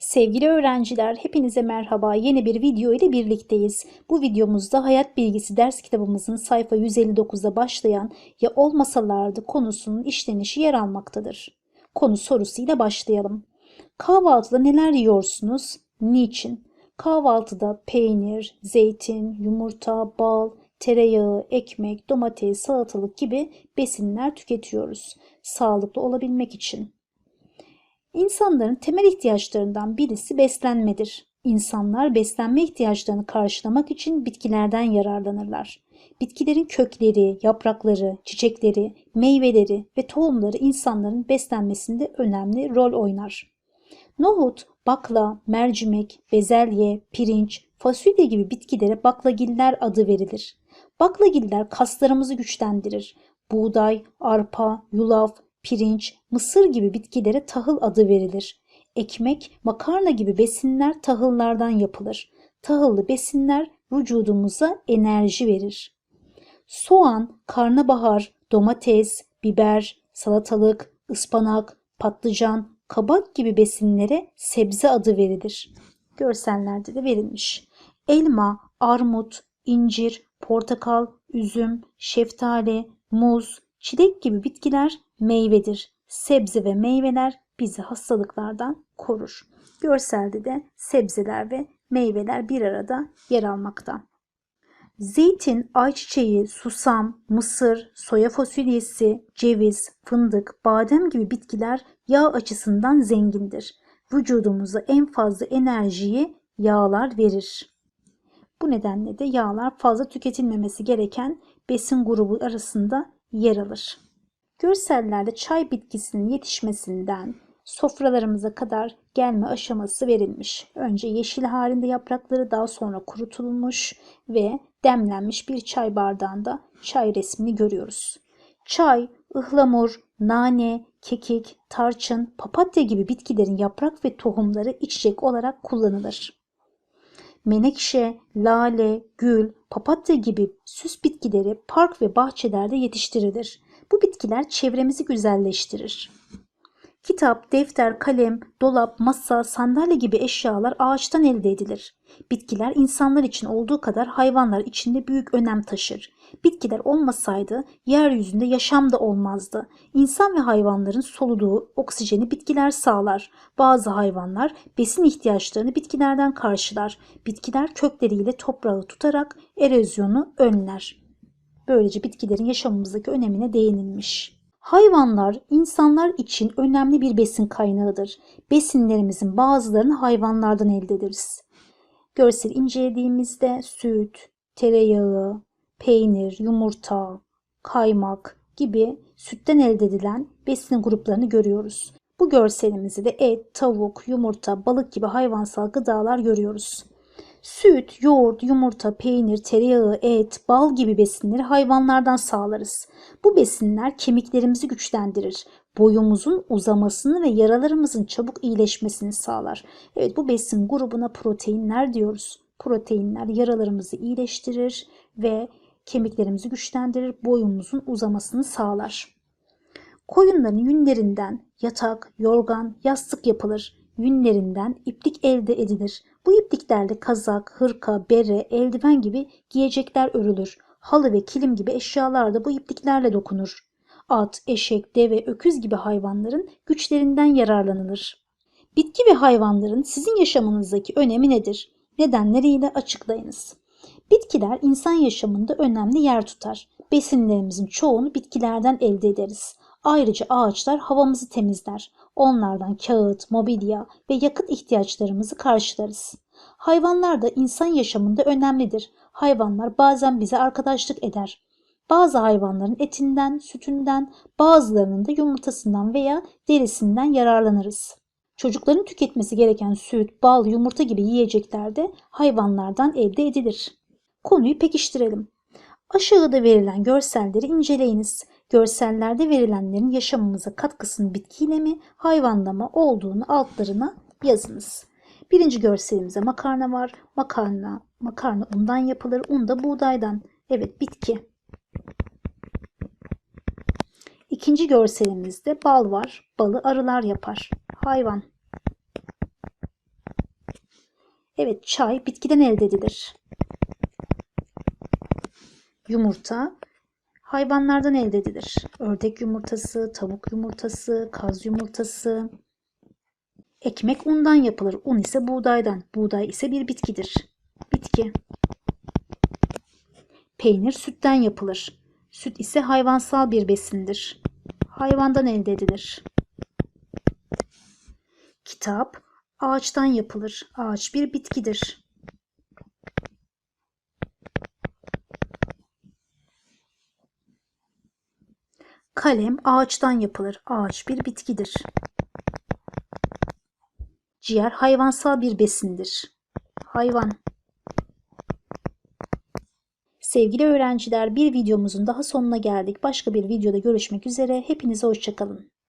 Sevgili öğrenciler, hepinize merhaba. Yeni bir video ile birlikteyiz. Bu videomuzda hayat bilgisi ders kitabımızın sayfa 159'da başlayan ya olmasalardı konusunun işlenişi yer almaktadır. Konu sorusuyla başlayalım. Kahvaltıda neler yiyorsunuz? Niçin? Kahvaltıda peynir, zeytin, yumurta, bal, tereyağı, ekmek, domates, salatalık gibi besinler tüketiyoruz. Sağlıklı olabilmek için. İnsanların temel ihtiyaçlarından birisi beslenmedir. İnsanlar beslenme ihtiyaçlarını karşılamak için bitkilerden yararlanırlar. Bitkilerin kökleri, yaprakları, çiçekleri, meyveleri ve tohumları insanların beslenmesinde önemli rol oynar. Nohut, bakla, mercimek, bezelye, pirinç, fasulye gibi bitkilere baklagiller adı verilir. Baklagiller kaslarımızı güçlendirir. Buğday, arpa, yulaf, pirinç, mısır gibi bitkilere tahıl adı verilir. Ekmek, makarna gibi besinler tahıllardan yapılır. Tahıllı besinler vücudumuza enerji verir. Soğan, karnabahar, domates, biber, salatalık, ıspanak, patlıcan, kabak gibi besinlere sebze adı verilir. Görsellerde de verilmiş. Elma, armut, incir, portakal, üzüm, şeftali, muz, çilek gibi bitkiler meyvedir. Sebze ve meyveler bizi hastalıklardan korur. Görselde de sebzeler ve meyveler bir arada yer almakta. Zeytin, ayçiçeği, susam, mısır, soya fasulyesi, ceviz, fındık, badem gibi bitkiler yağ açısından zengindir. Vücudumuza en fazla enerjiyi yağlar verir. Bu nedenle de yağlar fazla tüketilmemesi gereken besin grubu arasında yer alır. Görsellerde çay bitkisinin yetişmesinden sofralarımıza kadar gelme aşaması verilmiş. Önce yeşil halinde yaprakları daha sonra kurutulmuş ve demlenmiş bir çay bardağında çay resmini görüyoruz. Çay, ıhlamur, nane, kekik, tarçın, papatya gibi bitkilerin yaprak ve tohumları içecek olarak kullanılır. Menekşe, lale, gül, papatya gibi süs bitkileri park ve bahçelerde yetiştirilir. Bu bitkiler çevremizi güzelleştirir. Kitap, defter, kalem, dolap, masa, sandalye gibi eşyalar ağaçtan elde edilir. Bitkiler insanlar için olduğu kadar hayvanlar için de büyük önem taşır. Bitkiler olmasaydı yeryüzünde yaşam da olmazdı. İnsan ve hayvanların soluduğu oksijeni bitkiler sağlar. Bazı hayvanlar besin ihtiyaçlarını bitkilerden karşılar. Bitkiler kökleriyle toprağı tutarak erozyonu önler. Böylece bitkilerin yaşamımızdaki önemine değinilmiş. Hayvanlar insanlar için önemli bir besin kaynağıdır. Besinlerimizin bazılarını hayvanlardan elde ederiz. Görsel incelediğimizde süt, tereyağı, peynir, yumurta, kaymak gibi sütten elde edilen besin gruplarını görüyoruz. Bu görselimizde de et, tavuk, yumurta, balık gibi hayvansal gıdalar görüyoruz. Süt, yoğurt, yumurta, peynir, tereyağı, et, bal gibi besinleri hayvanlardan sağlarız. Bu besinler kemiklerimizi güçlendirir. Boyumuzun uzamasını ve yaralarımızın çabuk iyileşmesini sağlar. Evet bu besin grubuna proteinler diyoruz. Proteinler yaralarımızı iyileştirir ve kemiklerimizi güçlendirir, boyumuzun uzamasını sağlar. Koyunların yünlerinden yatak, yorgan, yastık yapılır. Yünlerinden iplik elde edilir. Bu ipliklerle kazak, hırka, bere, eldiven gibi giyecekler örülür. Halı ve kilim gibi eşyalar da bu ipliklerle dokunur. At, eşek, deve, öküz gibi hayvanların güçlerinden yararlanılır. Bitki ve hayvanların sizin yaşamınızdaki önemi nedir? Nedenleriyle açıklayınız. Bitkiler insan yaşamında önemli yer tutar. Besinlerimizin çoğunu bitkilerden elde ederiz. Ayrıca ağaçlar havamızı temizler. Onlardan kağıt, mobilya ve yakıt ihtiyaçlarımızı karşılarız. Hayvanlar da insan yaşamında önemlidir. Hayvanlar bazen bize arkadaşlık eder. Bazı hayvanların etinden, sütünden, bazılarının da yumurtasından veya derisinden yararlanırız. Çocukların tüketmesi gereken süt, bal, yumurta gibi yiyecekler de hayvanlardan elde edilir. Konuyu pekiştirelim. Aşağıda verilen görselleri inceleyiniz. Görsellerde verilenlerin yaşamımıza katkısının bitkiyle mi, hayvanla mı olduğunu altlarına yazınız. Birinci görselimize makarna var. Makarna, makarna undan yapılır. Un da buğdaydan. Evet bitki. İkinci görselimizde bal var. Balı arılar yapar. Hayvan. Evet, çay bitkiden elde edilir. Yumurta hayvanlardan elde edilir. Ördek yumurtası, tavuk yumurtası, kaz yumurtası. Ekmek undan yapılır. Un ise buğdaydan. Buğday ise bir bitkidir. Bitki. Peynir sütten yapılır. Süt ise hayvansal bir besindir. Hayvandan elde edilir. Kitap ağaçtan yapılır. Ağaç bir bitkidir. Kalem ağaçtan yapılır. Ağaç bir bitkidir. Ciğer hayvansal bir besindir. Hayvan. Sevgili öğrenciler bir videomuzun daha sonuna geldik. Başka bir videoda görüşmek üzere. Hepinize hoşçakalın.